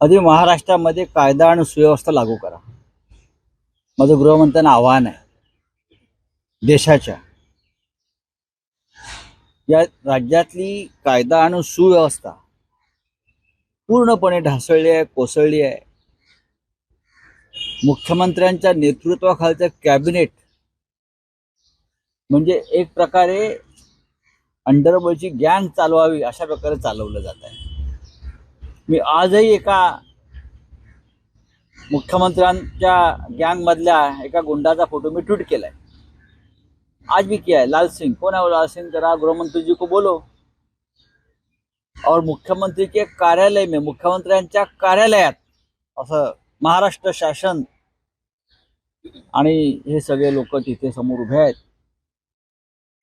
अधिक महाराष्ट्रामध्ये कायदा आणि सुव्यवस्था लागू करा. माझं गृहमंत्र्यांना आव्हान आहे. देशाच्या. या राज्यातली कायदा आणि सुव्यवस्था पूर्णपणे ढासळली आहे कोसळली आहे. मुख्यमंत्र्यांच्या नेतृत्वाखालचं कॅबिनेट म्हणजे एक प्रकारे अंडरबळची गँग चालवावी अशा प्रकारे चालवलं जात आहे. मी आजही एका मुख्यमंत्र्यांच्या गँगमधल्या एका गुंडाचा फोटो मी ट्वीट केलाय. आज भी किया है? लाल सिंह. कौन है वो लाल सिंह? जरा गृहमंत्री जी को बोलो. और मुख्यमंत्री के कार्यालय में मुख्यमंत्र्यांच्या कार्यालयात असं महाराष्ट्र शासन आणि हे सगळे लोक तिथे समोर उभे आहेत.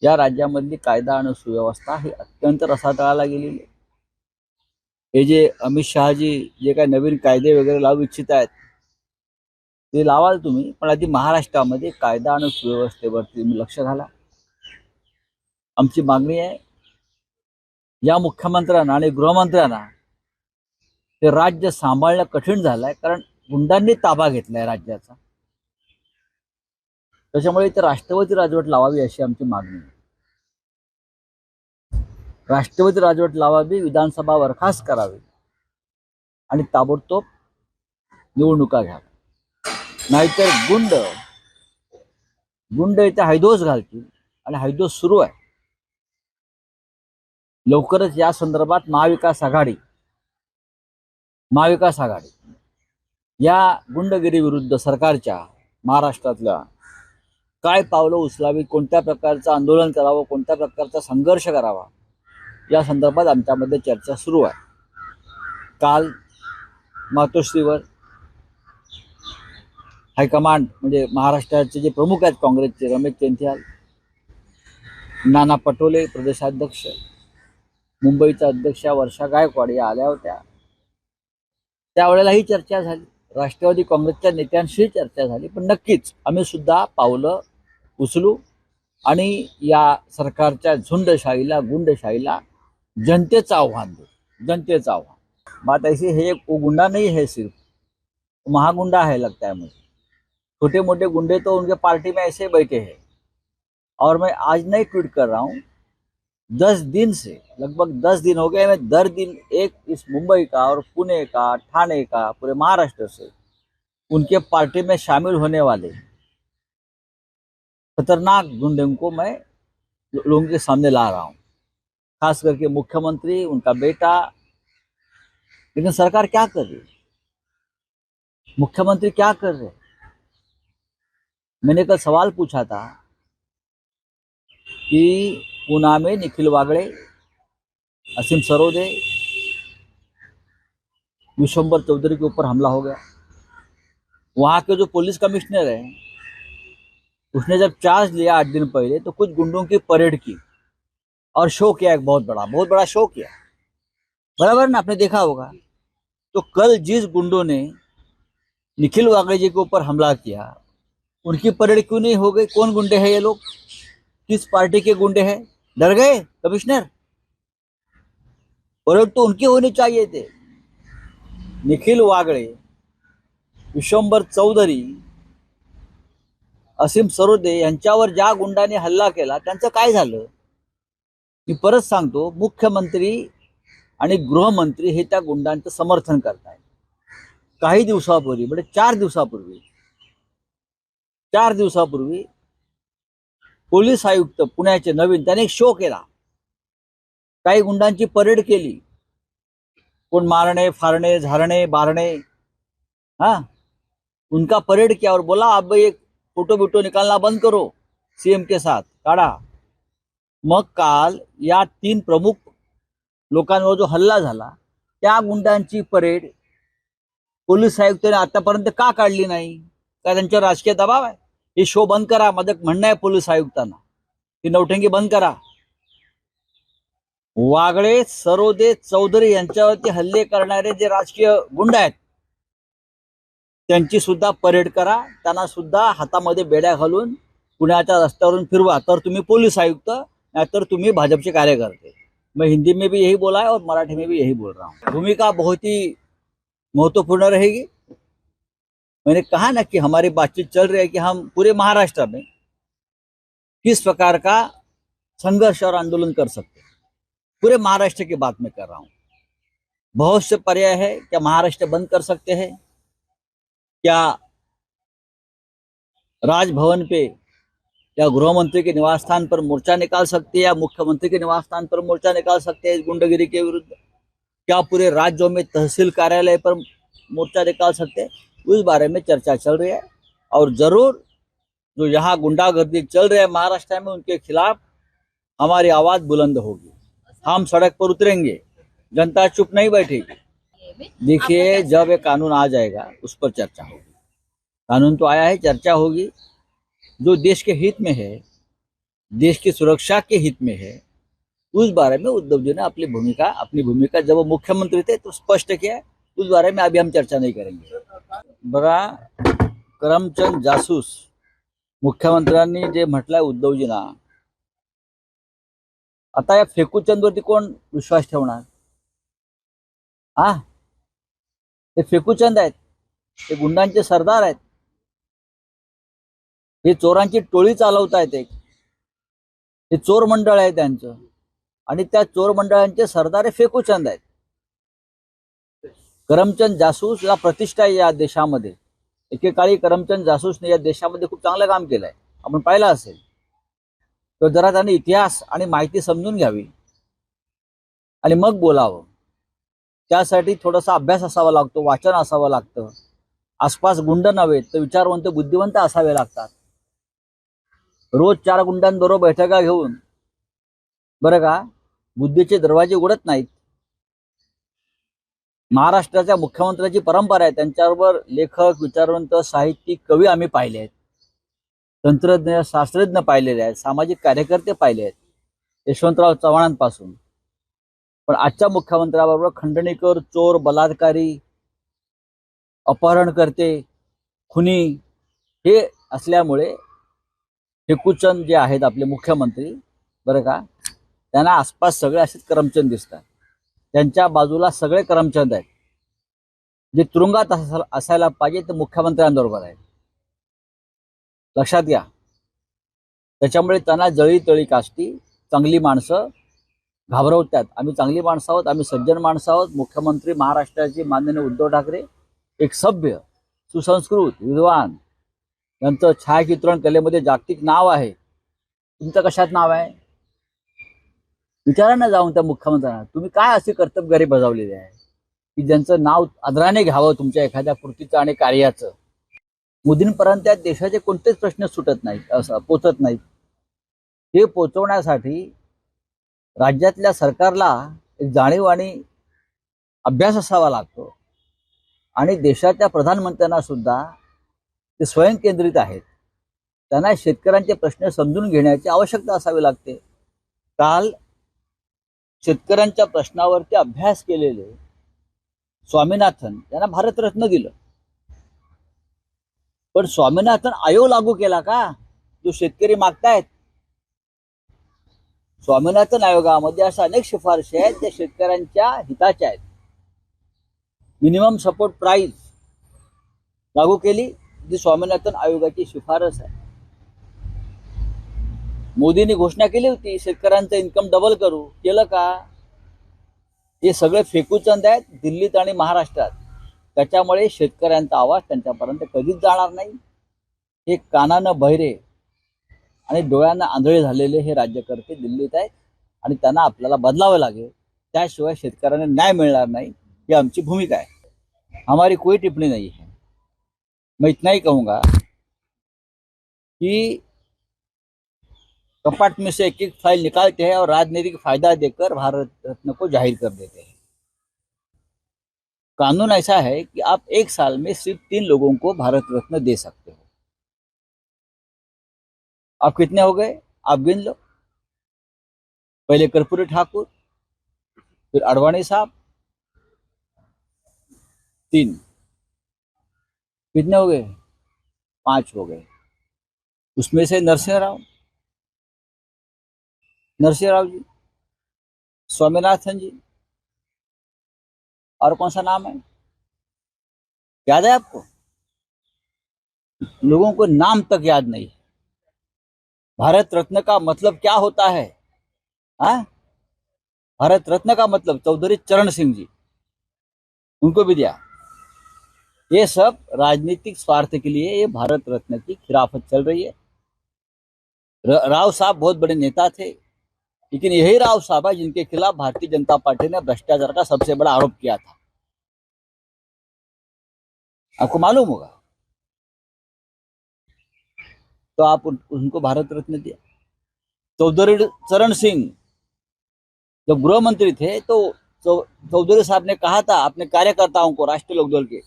या राज्यामधली कायदा आणि सुव्यवस्था ही अत्यंत रसातळाला गेलेली आहे. हे जे अमित शहाजी जे काही नवीन कायदे वगैरे लावू इच्छित आहेत ते लावाल तुम्ही पण आधी महाराष्ट्रामध्ये कायदा आणि सुव्यवस्थेवरती तुम्ही लक्ष घाला. आमची मागणी आहे या मुख्यमंत्र्यांना आणि गृहमंत्र्यांना ते राज्य सांभाळणं कठीण झालं आहे कारण गुंडांनी ताबा घेतलाय राज्याचा. त्याच्यामुळे ते राष्ट्रपती राजवट लावावी अशी आमची मागणी आहे. राष्ट्रपती राजवट लावावी विधानसभा बरखास्त करावी. आणि ताबडतोब निवडणुका घ्याव्या. नाहीतर गुंड गुंड इथे हैदोस घालतील आणि हैदोस सुरू आहे. लवकरच या संदर्भात महाविकास आघाडी महाविकास आघाडी या गुंडगिरीविरुद्ध सरकारच्या महाराष्ट्रातल्या काय पावलं उचलावी कोणत्या प्रकारचं आंदोलन करावं कोणत्या प्रकारचा संघर्ष करावा या संदर्भात आमच्यामध्ये चर्चा सुरू आहे. काल मातोश्रीवर हायकमांड म्हणजे महाराष्ट्राचे जे प्रमुख आहेत काँग्रेसचे रमेश चेंथियाल नाना पटोले प्रदेशाध्यक्ष मुंबईच्या अध्यक्षा वर्षा गायकवाड या आल्या होत्या. त्यावेळेला ही चर्चा झाली. राष्ट्रवादी काँग्रेसच्या नेत्यांशी चर्चा झाली. पण नक्कीच आम्ही सुद्धा पावलं उचलू आणि या सरकारच्या झुंडशाहीला गुंडशाहीला जनतेचं आव्हान देऊ, जनतेचं आव्हान. बात ऐसी है वो गुंडा नहीं है सिर्फ़. महागुंडा है लगता है मुझे छोटे मोटे गुंडे तो उनके पार्टी में ऐसे बैठे हैं. और मैं आज नहीं ट्वीट कर रहा हूँ. दस दिन से, लगभग दस दिन हो गए मैं दर दिन एक इस मुंबई का और पुणे का, ठाणे का, पूरे महाराष्ट्र से उनके पार्टी में शामिल होने वाले खतरनाक गुंडों को मैं लोगों के सामने ला रहा हूँ. खास करके मुख्यमंत्री, उनका बेटा। लेकिन सरकार क्या कर रही है? मुख्यमंत्री क्या कर रहे मैंने कल सवाल पूछा था कि पूना में निखिल वागड़े, असीम सरोदे विश्वम्बर चौधरी के ऊपर हमला हो गया। वहाँ के जो पुलिस कमिश्नर है, उसने जब चार्ज लिया आठ दिन पहले तो कुछ गुंडों की परेड की। और शो किया एक बहुत बड़ा बहुत बड़ा शो किया। बराबर ना, आपने देखा होगा। तो कल जिस गुंडों ने निखिल वागड़े जी के ऊपर हमला किया, उनकी परेड क्यों नहीं हो गई? कौन गुंडे हैं ये लोग? किस पार्टी के गुंडे हैं? डर गए कमिश्नर? परेड तो उनकी होनी चाहिए थे। निखिल वागड़े विश्वंभर चौधरी, असीम सरोदे यांच्यावर ज्या गुंडाने हल्ला केला काय झालं? मी परत सांगतो मुख्यमंत्री आणि गृहमंत्री हे त्या गुंडांचं समर्थन करतायत. काही दिवसापूर्वी म्हणजे चार दिवसापूर्वी चार दिवसापूर्वी पोलीस आयुक्त पुण्याचे नवीन त्याने एक शो केला. काही गुंडांची परेड केली. कोण मारणे फारणे झारणे बारणे हा? उनका परेड किया और बोला अब एक फोटो बिटो निकालना बंद करो सीएम के साथ काढा. मग काल या तीन प्रमुख लोकांवर जो हल्ला झाला त्या गुंडांची परेड पोलीस आयुक्तांनी आतापर्यंत का काढली नाही? का त्यांच्यावर राजकीय दबाव आहे? हे शो बंद करा माझं म्हणणं आहे पोलीस आयुक्तांना. ही नौटंकी बंद करा. वागळे सरोदे चौधरी यांच्यावरती हल्ले करणारे जे राजकीय गुंड आहेत त्यांची सुद्धा परेड करा. त्यांना सुद्धा हातामध्ये बेड्या घालून पुण्याच्या रस्त्यावरून फिरवा. तर तुम्ही पोलीस आयुक्त नाहीतर तुम्ही भाजपचे कार्यकर्ते. मैं हिंदी में भी यही बोला है और मराठी में भी यही बोल रहा हूँ. भूमिका बहुत ही महत्वपूर्ण रहेगी. मैंने कहा ना कि हमारी बातचीत चल रही है कि हम पूरे महाराष्ट्र में किस प्रकार का संघर्ष और आंदोलन कर सकते पूरे महाराष्ट्र की बात मैं कर रहा हूँ. बहुत से पर्याय है. क्या महाराष्ट्र बंद कर सकते हैं? क्या राजभवन पे या गृह मंत्री के निवास स्थान पर मोर्चा निकाल सकते हैं या मुख्यमंत्री के निवास स्थान पर मोर्चा निकाल सकते हैं इस गुंडागिरी के विरुद्ध? क्या पूरे राज्यों में तहसील कार्यालय पर मोर्चा निकाल सकते हैं? उस बारे में चर्चा चल रही है। और ज़रूर जो यहाँ गुंडागर्दी चल रही है महाराष्ट्र में, उनके खिलाफ हमारी आवाज़ बुलंद होगी। हम सड़क पर उतरेंगे। जनता चुप नहीं बैठेगी। देखिए, जब ये कानून आ जाएगा, उस पर चर्चा होगी। कानून तो आया है, चर्चा होगी। जो देश के हित में है, देश की सुरक्षा के हित में है, उस बारे में उद्धव जी ने अपनी भूमिका अपनी भूमिका जब वो मुख्यमंत्री थे तो स्पष्ट किया, उस बारे में अभी हम चर्चा नहीं करेंगे। बघा करमचंद जासूस, मुख्यमंत्र्यांनी जे म्हटलंय उद्धवजींना, आता या फेकूचंदवरती कोण विश्वास ठेवणार? हा ते फेकूचंद आहेत गुंडांचे सरदार आहेत. हे चोरांची टोळी चालवतायत एक. हे चोर मंडळ आहे त्यांचं. आणि त्या चोर मंडळांचे सरदार हे फेकूचंद आहेत. करमचंद जासूस ला प्रतिष्ठा आहे या देशामध्ये. एकेकाळी करमचंद जासूसने या देशामध्ये खूप चांगलं काम केलंय. आपण पाहिलं असेल. तर जरा त्याने इतिहास आणि माहिती समजून घ्यावी. आणि मग बोलावं. त्यासाठी थोडासा अभ्यास असावा लागतो वाचन असावं लागतं. आसपास गुंड नव्हे तर विचारवंत बुद्धिवंत असावे लागतात. रोज चार गुंडांबरोबर बैठका घेऊन. बरं का? बुद्धीचे दरवाजे उघडत नाहीत. महाराष्ट्राच्या मुख्यमंत्र्याची परंपरा आहे. त्यांच्याबरोबर लेखक विचारवंत साहित्यिक कवी आम्ही पाहिले आहेत. तंत्रज्ञ शास्त्रज्ञ पाहिलेले आहेत. सामाजिक कार्यकर्ते पाहिले आहेत. यशवंतराव चव्हाणांपासून. पण आजच्या मुख्यमंत्र्याबरोबर खंडणीकर चोर बलात्कारी अपहरणकर्ते खुनी हे असल्यामुळे फेकूचंद जे आहेत आपले मुख्यमंत्री बरं का? त्यांना आसपास सगळे असेच करमचंद दिसतात. त्यांच्या बाजूला सगळे करमचंद आहेत. जे तुरुंगात असायला पाहिजे ते मुख्यमंत्र्यांबरोबर आहेत. लक्षात घ्या. त्याच्यामुळे त्यांना जळी तळी काष्टी चांगली माणसं घाबरवतात. आम्ही चांगली माणसं आहोत आम्ही सज्जन माणसं आहोत. मुख्यमंत्री महाराष्ट्राचे माननीय उद्धव ठाकरे एक सभ्य सुसंस्कृत विद्वान यांचं छायाचित्रण कलेमध्ये जागतिक नाव आहे. तुमचं कशात नाव आहे? विचारा ना जाऊन त्या मुख्यमंत्र्यांना. तुम्ही काय असे कर्तबगारी बजावलेली आहे? की ज्यांचं नाव आदराने घ्यावं तुमच्या एखाद्या कृतीचं आणि कार्याचं? मोदींपर्यंत त्या देशाचे कोणतेच प्रश्न सुटत नाहीत असं पोचत नाहीत. हे पोचवण्यासाठी राज्यातल्या सरकारला एक जाणीव आणि अभ्यास असावा लागतो. आणि देशाच्या प्रधानमंत्र्यांना सुद्धा ते स्वयंकेंद्रित आहेत. त्यांना शेतकऱ्यांचे प्रश्न समजून घेण्याची आवश्यकता असावी लागते. काल शेतकऱ्यांच्या प्रश्नावरती अभ्यास केलेले स्वामीनाथन यांना भारतरत्न दिलं. पण स्वामीनाथन आयोग लागू केला का? जो शेतकरी मागतायत. स्वामीनाथन आयोगामध्ये अशा अनेक शिफारशी आहेत त्या शेतकऱ्यांच्या हिताच्या आहेत. मिनिमम सपोर्ट प्राइस लागू केली. जी स्वामीनाथन आयोगाची शिफारस आहे. मोदींनी घोषणा केली होती शेतकऱ्यांचं इन्कम डबल करू. केलं का? हे सगळे फेकूचंद आहेत दिल्लीत आणि महाराष्ट्रात. त्याच्यामुळे शेतकऱ्यांचा आवाज त्यांच्यापर्यंत कधीच जाणार नाही. हे कानानं बहिरे आणि डोळ्यांना आंधळे झालेले हे राज्यकर्ते दिल्लीत आहेत आणि त्यांना आपल्याला बदलावं लागेल. त्याशिवाय शेतकऱ्यांना न्याय मिळणार नाही. ही आमची भूमिका आहे. हमारी कोई टिप्पणी नाही आहे. मैं इतना ही कहूँगा कि कपाट में से एक एक फ़ाइल निकालते हैं और राजनीतिक फ़ायदा देकर भारत रत्न को ज़ाहिर कर देते हैं। कानून ऐसा है कि आप एक साल में सिर्फ़ तीन लोगों को भारत रत्न दे सकते हो। आप कितने हो गए? आप गिन लो। पहले कर्पूरी ठाकुर, फिर अडवाणी साहब, तीन। कितने हो गए? पाँच हो गए। उसमें से नरसिंह राव नरसिंह राव जी। स्वामीनाथन जी। और कौन सा नाम है? याद है आपको? लोगों को नाम तक याद नहीं भारत रत्न का मतलब क्या होता है? हाँ? भारत रत्न का मतलब चौधरी चरण सिंह जी। उनको भी दिया। ये सब राजनीतिक स्वार्थ के लिए ये भारत रत्न की खिलाफत चल रही है। राव साहब बहुत बड़े नेता थे लेकिन यही राव साहब है जिनके खिलाफ भारतीय जनता पार्टी ने भ्रष्टाचार का सबसे बड़ा आरोप किया था। आपको मालूम होगा? तो आप उन, उनको भारत रत्न दिया। चौधरी चरण सिंह जब गृह मंत्री थे तो चौधरी साहब ने कहा था अपने कार्यकर्ताओं को राष्ट्रीय लोकदल के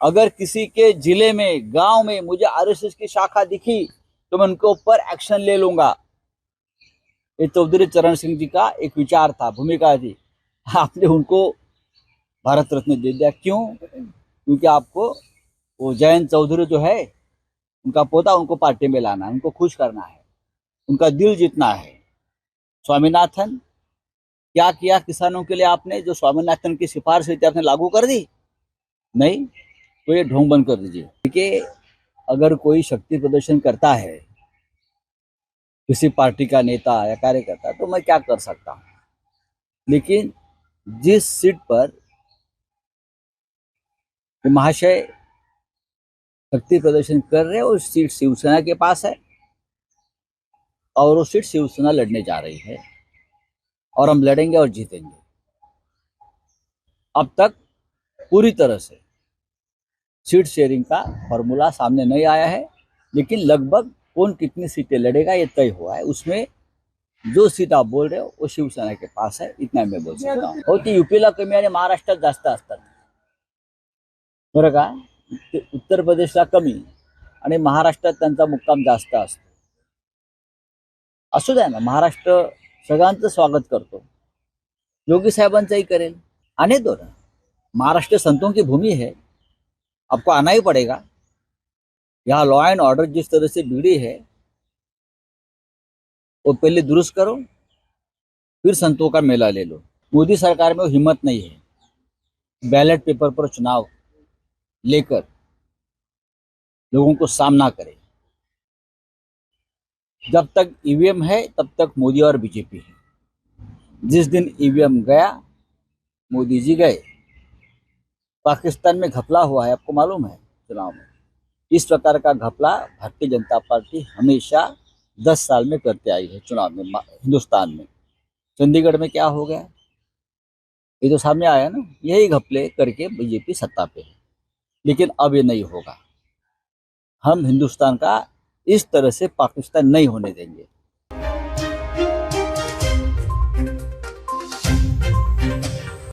अगर किसी के ज़िले में, गाँव में मुझे आरएसएस की शाखा दिखी तो मैं उनके ऊपर एक्शन ले लूँगा। ये चौधरी चरण सिंह जी का एक विचार था, भूमिका थी आपने उनको भारत रत्न दे दिया। क्यों? क्योंकि आपको वो जयंत चौधरी जो है, उनका पोता उनको पार्टी में लाना है, उनको खुश करना है, उनका दिल जीतना है। स्वामीनाथन, क्या किया किसानों के लिए आपने? जो स्वामीनाथन की सिफारिश थी, आपने लागू कर दी? नहीं? तो ये ढोंग बंद कर दीजिए। देखिए, अगर कोई शक्ति प्रदर्शन करता है, किसी पार्टी का नेता या कार्यकर्ता तो मैं क्या कर सकता हूँ? लेकिन जिस सीट पर महाशय शक्ति प्रदर्शन कर रहे हैं, उस सीट शिवसेना के पास है और वो सीट शिवसेना लड़ने जा रही है और हम लड़ेंगे और जीतेंगे। अब तक पूरी तरह से सीट शेयरिंग का फॉर्मूला सामने नहीं आया है लेकिन लगभग कौन कितनी सीटें लड़ेगा ये तय हुआ है। उसमें जो सीट आप बोल रहे हो वो शिवसेना के पास है इतना मैं बोल सकता हूँ। हो ती युपीला कमी आणि महाराष्ट्रात जास्त असतात बरं का? ते उत्तर प्रदेशला कमी आणि महाराष्ट्रात त्यांचा मुक्काम जास्त असतो। असू द्या ना महाराष्ट्र सगळ्यांचं स्वागत करतो। योगी साहेबांचंही करेल। आणि दो महाराष्ट्र संतों की भूमी है आपको आना ही पड़ेगा। यहाँ लॉ एंड ऑर्डर जिस तरह से बिगड़ी है, वो पहले दुरुस्त करो, फिर संतों का मेला ले लो। मोदी सरकार में वो हिम्मत नहीं है। बैलेट पेपर पर चुनाव लेकर लोगों को सामना करे। जब तक ईवीएम है, तब तक मोदी और बीजेपी है। जिस दिन ईवीएम गया, मोदी जी गए। पाकिस्तान में घपला हुआ है, आपको मालूम है चुनाव में? इस प्रकार का घपला भारतीय जनता पार्टी हमेशा दस साल में करते आई है चुनाव में हिंदुस्तान में। चंडीगढ़ में क्या हो गया? ये तो सामने आया ना, यही घपले करके बीजेपी सत्ता पे है। लेकिन अब ये नहीं होगा। हम हिंदुस्तान का इस तरह से पाकिस्तान नहीं होने देंगे।